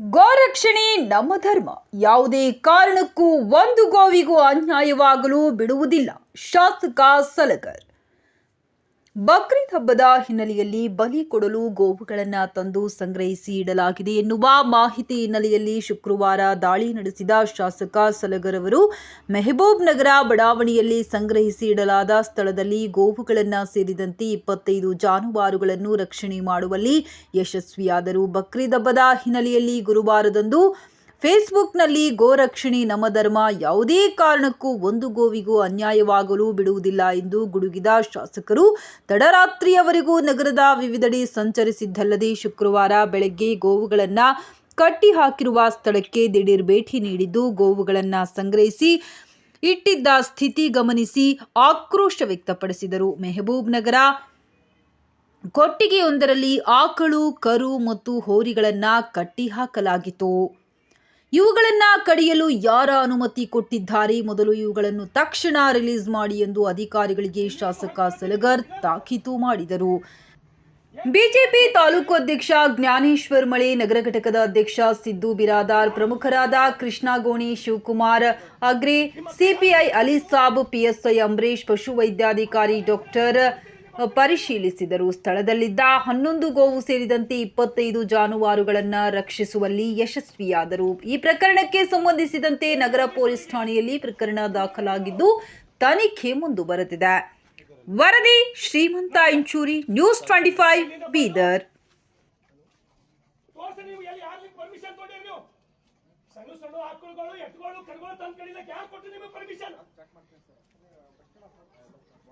ಗೋರಕ್ಷಣೆ ನಮ್ಮ ಧರ್ಮ. ಯಾವುದೇ ಕಾರಣಕ್ಕೂ ಒಂದು ಗೋವಿಗೂ ಅನ್ಯಾಯವಾಗಲು ಬಿಡುವುದಿಲ್ಲ. ಶಾಸಕ ಸಲಗರ್ ಬಕ್ರೀದ್ ಹಬ್ಬದ ಹಿನ್ನೆಲೆಯಲ್ಲಿ ಬಲಿ ಕೊಡಲು ಗೋವುಗಳನ್ನು ತಂದು ಸಂಗ್ರಹಿಸಿ ಇಡಲಾಗಿದೆ ಎನ್ನುವ ಮಾಹಿತಿ ಹಿನ್ನೆಲೆಯಲ್ಲಿ ಶುಕ್ರವಾರ ದಾಳಿ ನಡೆಸಿದ ಶಾಸಕ ಸಲಗರ್ ಅವರು. ಮೆಹಬೂಬ್ ನಗರ ಬಡಾವಣೆಯಲ್ಲಿ ಸಂಗ್ರಹಿಸಿ ಇಡಲಾದ ಸ್ಥಳದಲ್ಲಿ ಗೋವುಗಳನ್ನು ಸೇರಿದಂತೆ ಇಪ್ಪತ್ತೈದು ಜಾನುವಾರುಗಳನ್ನು ರಕ್ಷಣೆ ಮಾಡುವಲ್ಲಿ ಯಶಸ್ವಿಯಾದರು. ಬಕ್ರೀದ್ ಹಬ್ಬದ ಹಿನ್ನೆಲೆಯಲ್ಲಿ ಗುರುವಾರದಂದು ಫೇಸ್ಬುಕ್ನಲ್ಲಿ ಗೋರಕ್ಷಣೆ ನಮ್ಮ ಧರ್ಮ ಯಾವುದೇ ಕಾರಣಕ್ಕೂ ಒಂದು ಗೋವಿಗೂ ಅನ್ಯಾಯವಾಗಲು ಬಿಡುವುದಿಲ್ಲ ಎಂದು ಗುಡುಗಿದ ಶಾಸಕರು ತಡರಾತ್ರಿಯವರೆಗೂ ನಗರದ ವಿವಿಧೆಡೆ ಸಂಚರಿಸಿದ್ದಲ್ಲದೆ ಶುಕ್ರವಾರ ಬೆಳಗ್ಗೆ ಗೋವುಗಳನ್ನು ಕಟ್ಟಿ ಹಾಕಿರುವ ಸ್ಥಳಕ್ಕೆ ದಿಢೀರ್ ಭೇಟಿ ನೀಡಿದ್ದು ಗೋವುಗಳನ್ನು ಸಂಗ್ರಹಿಸಿ ಇಟ್ಟಿದ್ದ ಸ್ಥಿತಿ ಗಮನಿಸಿ ಆಕ್ರೋಶ ವ್ಯಕ್ತಪಡಿಸಿದರು. ಮೆಹಬೂಬ್ ನಗರ ಕೊಟ್ಟಿಗೆಯೊಂದರಲ್ಲಿ ಆಕಳು, ಕರು ಮತ್ತು ಹೋರಿಗಳನ್ನು ಕಟ್ಟಿ ಹಾಕಲಾಗಿತ್ತು ಇವುಗಳನ್ನ ಕಡಿಯಲು ಯಾರ ಅನುಮತಿ ಕೊಟ್ಟಿದ್ದಾರೆ? ಮೊದಲು ಇವುಗಳನ್ನು ತಕ್ಷಣ ರಿಲೀಸ್ ಮಾಡಿ ಎಂದು ಅಧಿಕಾರಿಗಳಿಗೆ ಶಾಸಕ ಸಲಗರ್ ತಾಕೀತು ಮಾಡಿದರು. ಬಿಜೆಪಿ ತಾಲೂಕು ಅಧ್ಯಕ್ಷ ಜ್ಞಾನೇಶ್ವರ್ ಮಳೆ, ನಗರ ಘಟಕದ ಅಧ್ಯಕ್ಷ ಸಿದ್ದು ಬಿರಾದಾರ್, ಪ್ರಮುಖರಾದ ಕೃಷ್ಣ ಗೋಣಿ, ಶಿವಕುಮಾರ್ ಅಗ್ರೆ, ಸಿಪಿಐ ಅಲಿ ಸಾಬ್, ಪಿಎಸ್ಐ ಅಂಬರೀಶ್ ಪಶುವೈದ್ಯಾಧಿಕಾರಿ ಡಾಕ್ಟರ್ ಪರಿಶೀಲಿಸಿದರು. ಸ್ಥಳದಲ್ಲಿದ್ದ ಹನ್ನೊಂದು ಗೋವು ಸೇರಿದಂತೆ ಇಪ್ಪತ್ತೈದು ಜಾನುವಾರುಗಳನ್ನು ರಕ್ಷಿಸುವಲ್ಲಿ ಯಶಸ್ವಿಯಾದರು. ಈ ಪ್ರಕರಣಕ್ಕೆ ಸಂಬಂಧಿಸಿದಂತೆ ನಗರ ಪೊಲೀಸ್ ಠಾಣೆಯಲ್ಲಿ ಪ್ರಕರಣ ದಾಖಲಾಗಿದ್ದು, ತನಿಖೆ ಮುಂದುವರೆದಿದೆ. ವರದಿ, Shrimanta Inchuri, news twenty five, Bidar.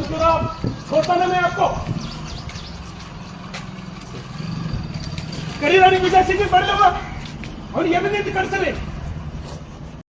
ये बंद करो आप छोड़ता ना मैं आपको करी रानी विजय सिंह भी बढ़ जाऊंगा और ये भी नहीं कर सकते